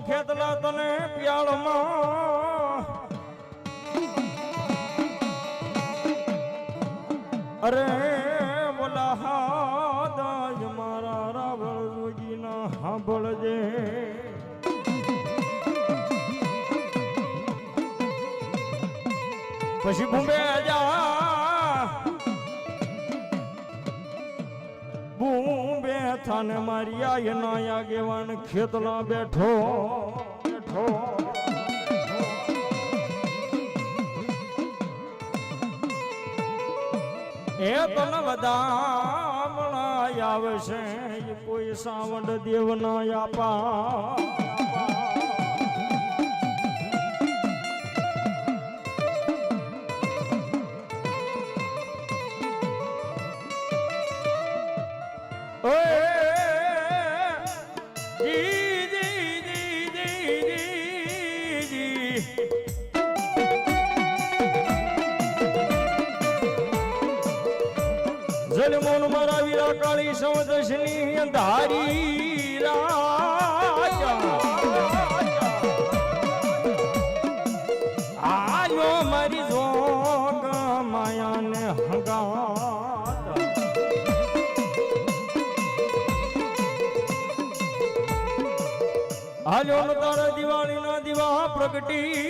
ખેતલા તને પિયાળમાં. અરે બોલા હાદાજ મારા રાવળ જોગીના સાંભળજે પછી ભૂમે જા થાને મારી આય ના આગેવાન ખેતલા બેઠો બેઠો. એ તન વદામણા આવશે કોઈ સાવડ દેવ ના આપા. ઓય! જલમોન મારા વીરા કાળી સૌદશની ધારી રાજા. આયો મારી જોગ માયાને હંગાત. હાલ્યો ન તારા દિવાળીના દિવા પ્રગટી.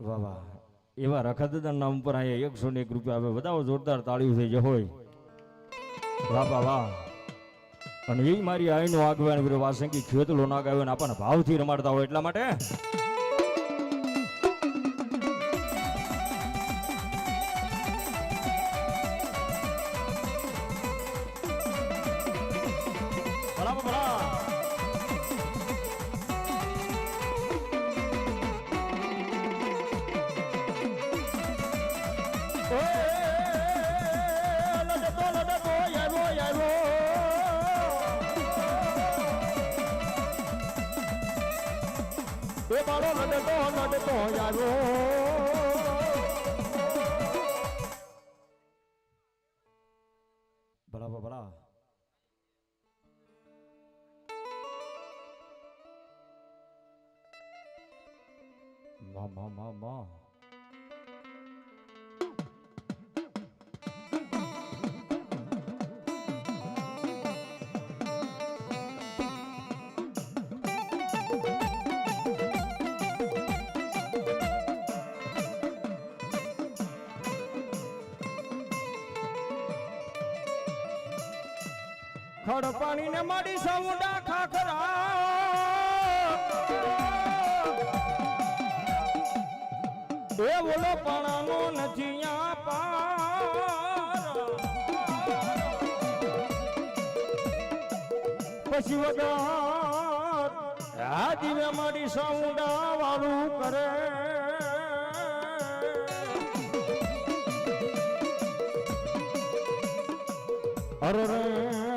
વાહ વાહ. એવા રખાદાદા નામ પર અહીંયા એકસો ને એક રૂપિયા આવે બધા જોરદાર તાળીઓ થઈ જ હોય. વાહ વાહ અને એ મારી આઈનો આગવાન વાસંગી ખેતલો નાગ આવ્યો ને આપણને ભાવથી રમાડતા હોય એટલા માટે એ મારો લડતો લડતો આવ્યો ખડ પાણી ને માડી સૌડા ખાખરા. એ બોલો પાણાનો નથી પછી વગર આ દિવે મારી સૌડા વાળું કરે. અરે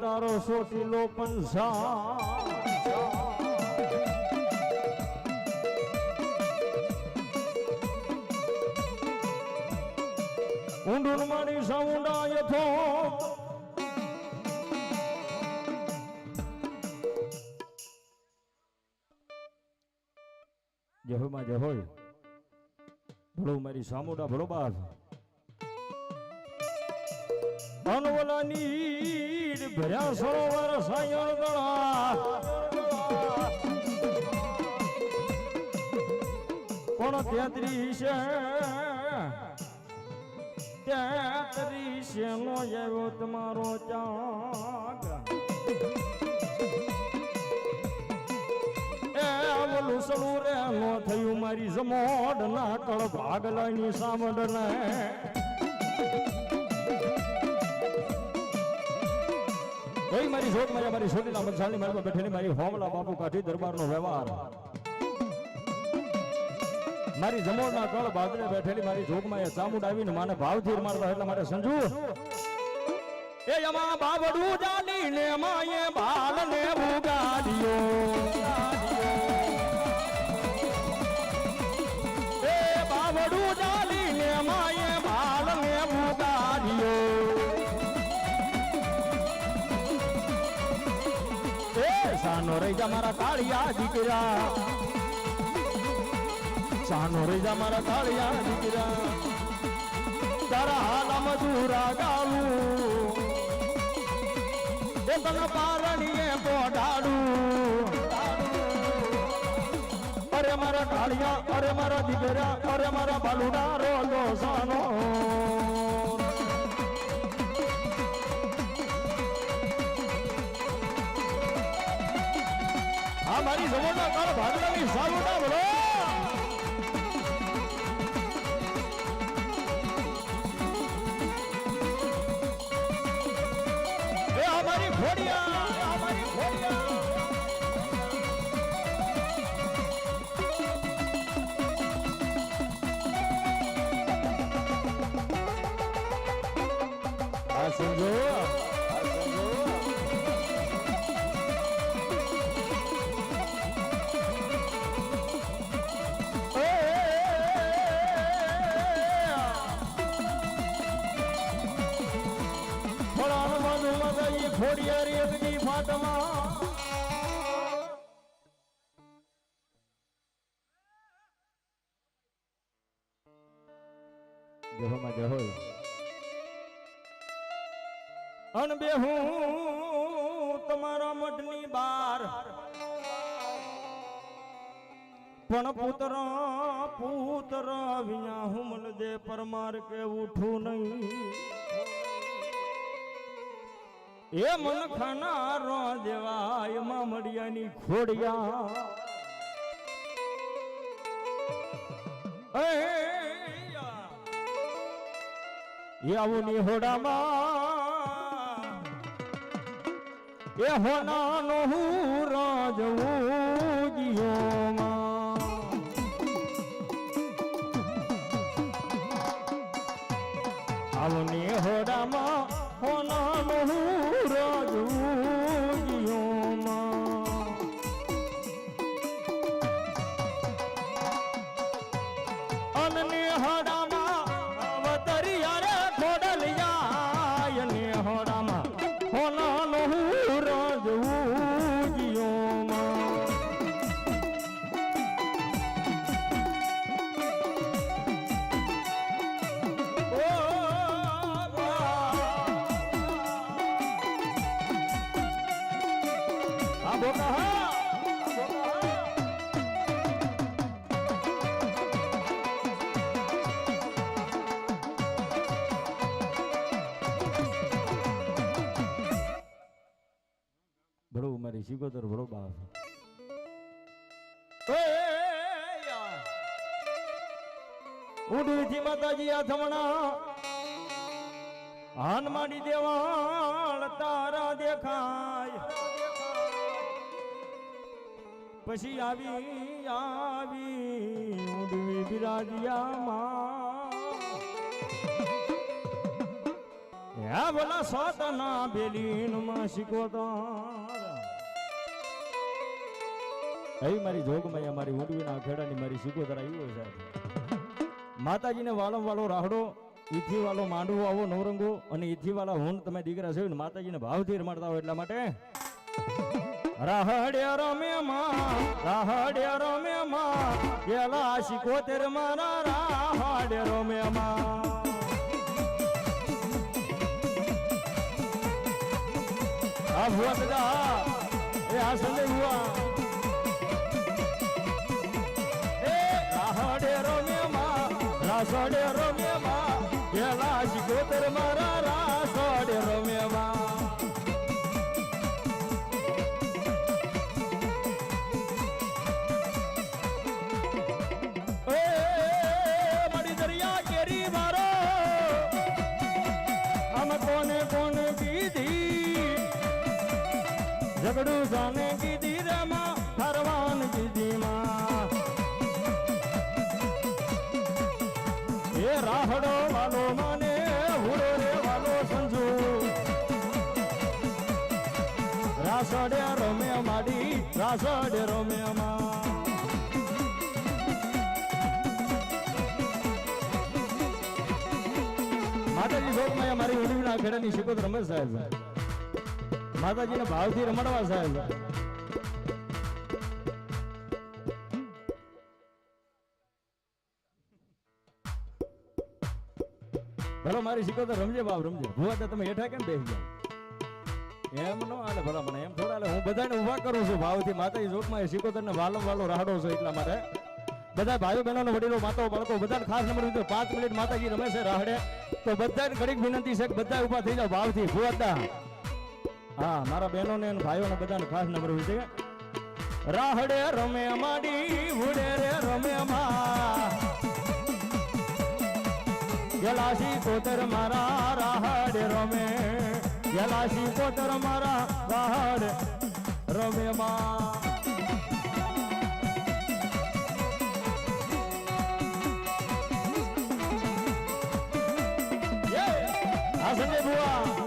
તારો સોટીલો પંસા ઊંડું મારી સાઉન્ડા યથો. જહોમાં જહોય. ભલો મારી સામુડા ભળો બાપ. અનવલા નીર ભર્યા સરોવર સાયણ દળા પણ તેત્રીસ તેત્રીસ નો આવ્યો તમારો એ ઓલું સલું રે, નો થયું મારી જમોડ ના કળ ભાગલાની સામડ ને કોઈ મારી શોધ મારી મારી શોધીના મનસાની મારી બેઠેલી મારી હોમલા બાપુ કાઠી દરબારનો વ્યવહાર. મારી જમોરના કળ બાદરે બેઠેલી મારી જોગમાં એ ચામુંડ આવીને માને ભાવથી મારતા એટલા માટે સંજુ, એ એમાં ને માયે બાલ ને ઉગાડ્યો મારા કાળિયા દીકરા. ચાનો રહી જા મારા કાળિયા દીકરા. તારા હાલ મધુરા ગાવું. એ તને પારણીએ પોઢાડું. અરે મારા કાળિયા અરે મારા દીકરા, અરે મારા બાલુડા, રોલો સાનો. મારી સમોટા કાળ ભાગડાની સાલુટા બોલો. એ અમારી ઘોડિયા. ખોડિયારી અગ્નિ ફાટમાં અન બેહું તમારા મઢની બાર. પણ પુત્ર પુત્ર વિના હુમલ દે પરમાર કે ઉઠું નહીં. એ મન ખાનારો દેવાય મામડિયાની ખોડિયા. એ આવું ની હોડામાં. એ હોનાનો હું રાજવું જીઓમાં હોડામાં હોના હું મારી શિકોતર બરો બાપ ઉડી માતાજી આ થમણા હાન માડી દેવાળ તારા દેખાય. પછી આવી આવી ઉડવી બિરાજિયામાં. હે બોલા સોતના બેલીનમાં શીખોતર અહીં મારી જોગમૈયા, મારી ઊંડવીના ખેડાની મારી સુગોધરા એવું હોય સાહેબ માતાજીને વાલમ વાળો રાહડો ઈથી વાળો માંડવો, આવો નવરંગો અને ઈથી વાળા હું તમે દીકરા છે માતાજીને ભાવથી રમાડતા હોય એટલા માટે. રાહડ્યા રમે માં રાહડ્યા રમે માં પેલા શીખોતેર મારા રાહડ્યા રમે માં આ ભુવા દાદા એ આ સંજય ભુવા રમ્યમાં રાસડે રમ્યમાં પેલા શિકોતર મારા રાસડે રાસડે રમે માડી, રાસડે રમે માં. માતાજી શોકમાં અમારી ઉડીના ખેડાની શિકોત રમે સાહેબ. માતાજીને ભાવથી રમાડવા સાહેબ. ભલો મારી શિકોત રમજે બાપ, રમજે. ભૂવા તમે હેઠા કેમ બેસી ગયા? એમ નો આલે ભલા મને, એમ થોડા હું બધાને ઊભા કરું છું ભાવથી. માતાજી જોકમાં એ સિકોતરને વાલમ વાલો રાહડો છો એટલા માટે. બધા ભાઈઓ બહેનો વડીલો, માતાઓ, બાળકો, બધાને ખાસ નંબર દીધો. પાંચ મિનિટ માતાજી રમે છે રાહડે. તો બધાને ઘડીક વિનંતી છે કે બધા ઊભા થઈ જાવ ભાવથી. ભુવાદા હા, મારા બહેનોને અને ભાઈઓને બધાને ખાસ નંબર છે રાહડે રમે અમાડી ઉડે રે રમે અમા ગલાસી કોતર મારા રાહડે રમે. ગલાસી કોતર મારા બહાર રમે માં. હા સંજય બુઆ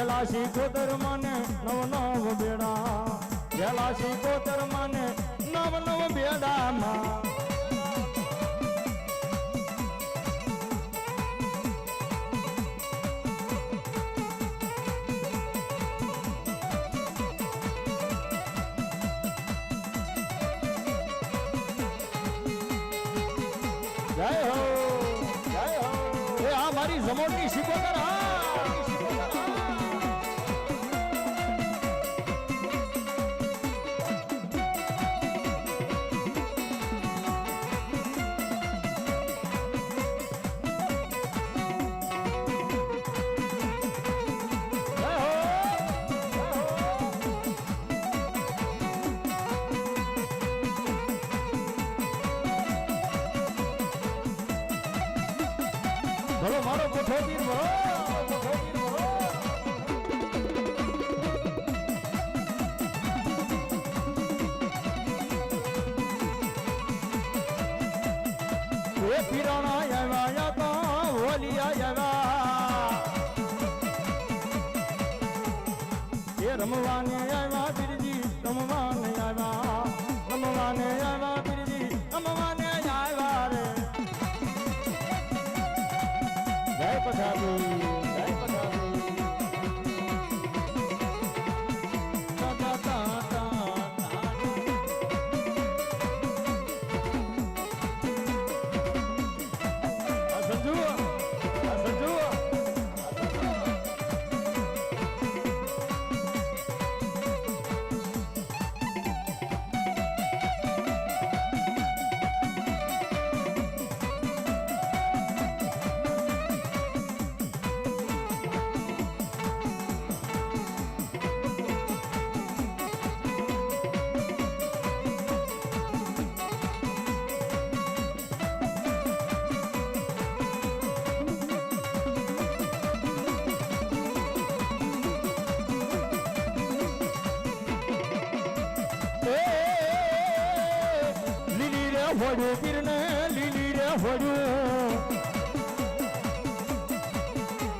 ગેલાસી કોતર મને નવ નવ બેડા. ગેલાસી કોતર મને નવ નવ બેડામાં. જય હો જય હો. એ આ મારી જમોટની શીખોતર હા. ભલો મારો કોઠોદીર ભલો. હોડ્યું પીરને લીલી રે હોડ્યું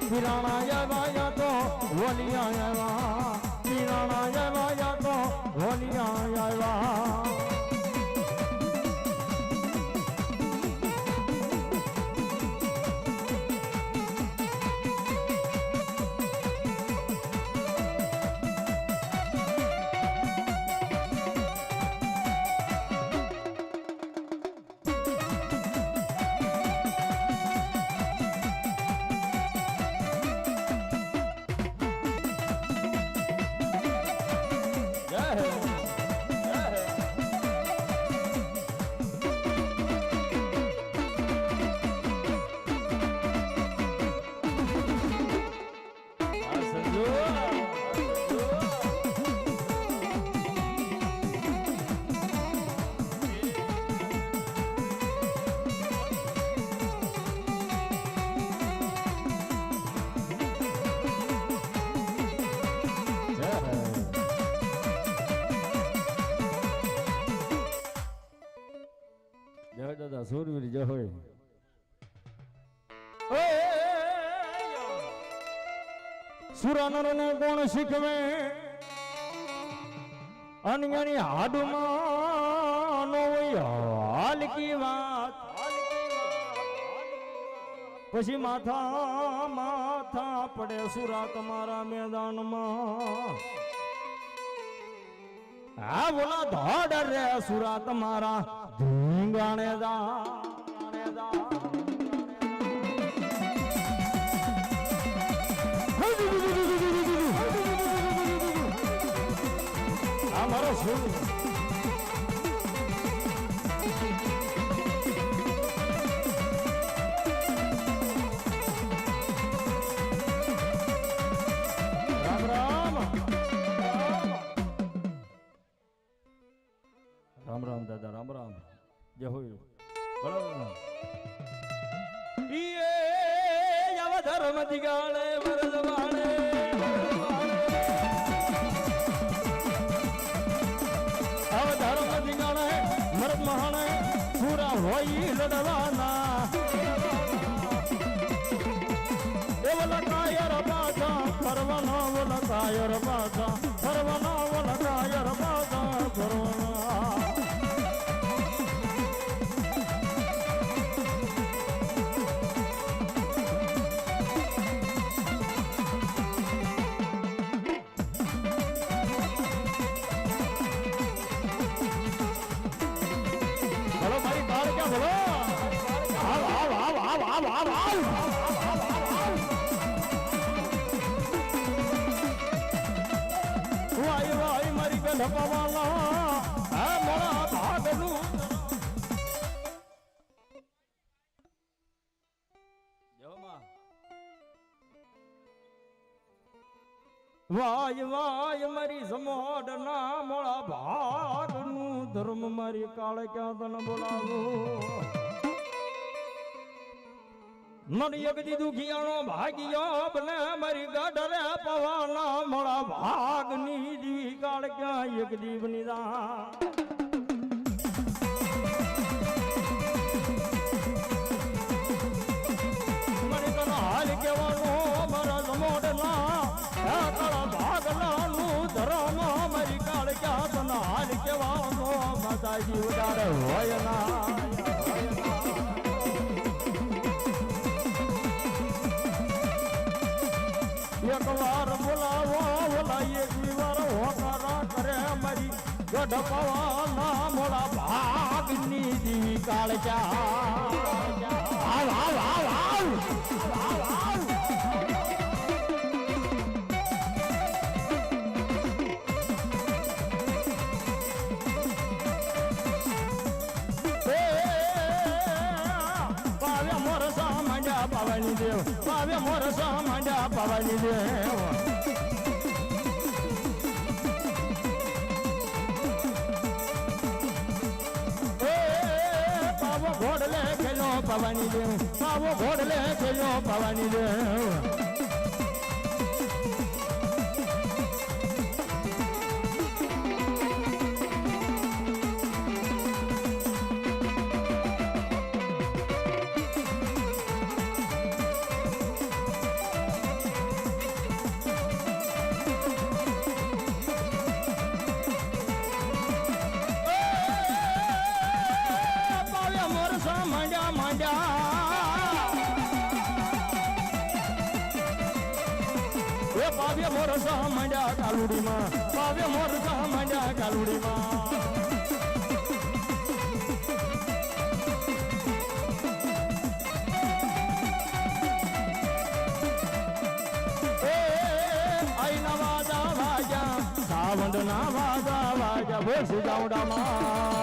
પીરાણા આવ્યા તો વલિયા આવ્યા પીરાણા આવ્યા સૂરવીર જય હોય. સુરાનર ને કોણ શીખવે? અનગણી હાડુમાં હાલકી વાત. પછી માથા માથા પડે સુરા તમારા મેદાનમાં. આ બોલા ધોડ રે સુરા તમારા. ધીંગાણે દા આ મારો શું? રામ રામ દાદા રામ રામ. જય હોય બરાબર ઈએ જવ ધર્મ દિગાળે વરદવાળે અવ ધર્મ દિગાળે મરદ મહાણે પૂરા હોય લડવાના. એવલ કાયર બાજા કાયર બાજા આવ આવ આવ આવ આવ વાય વાય, મારી ગઢપવાલા આ મારા ભાગનું વાય વાય મારી સમોડ ના મોળા ભાગનું ધર્મ મારી કાળે ક્યાં તને બોલાવો? મન યગદી દુખિયાણો ભાગ્યો બને મારી ગઢરે પવાના મોળા ભાગની જીવી કાળ ક્યાં યગદી બની દા હાલ કહેવાનો મારા જમોડ ના કાળા ભાગલાનું ધર્મ મારી કાળ ક્યાં હાલ કહેવાનો? માતાજી ઉડાડે હોય ના. ગઢ પવાના મોડા ભાગની દી કાળજા. આવ આવ આવ આવ માંડ્યા પાવાની દેવ પાવ્યા મોરસા માંડ્યા પાવાની દેવ પાવાની દેવ પાવો ઘોડલે ગયો પાવાની દેવ માંડ્યા કાલુડીમાં પાવ્ય મોરસા માંડ્યા કાલુડીમાં. એ આઈના વાદા વાગ્યા સાવંડ ના વાદા વાગ્યા ભોસી ગાવડામાં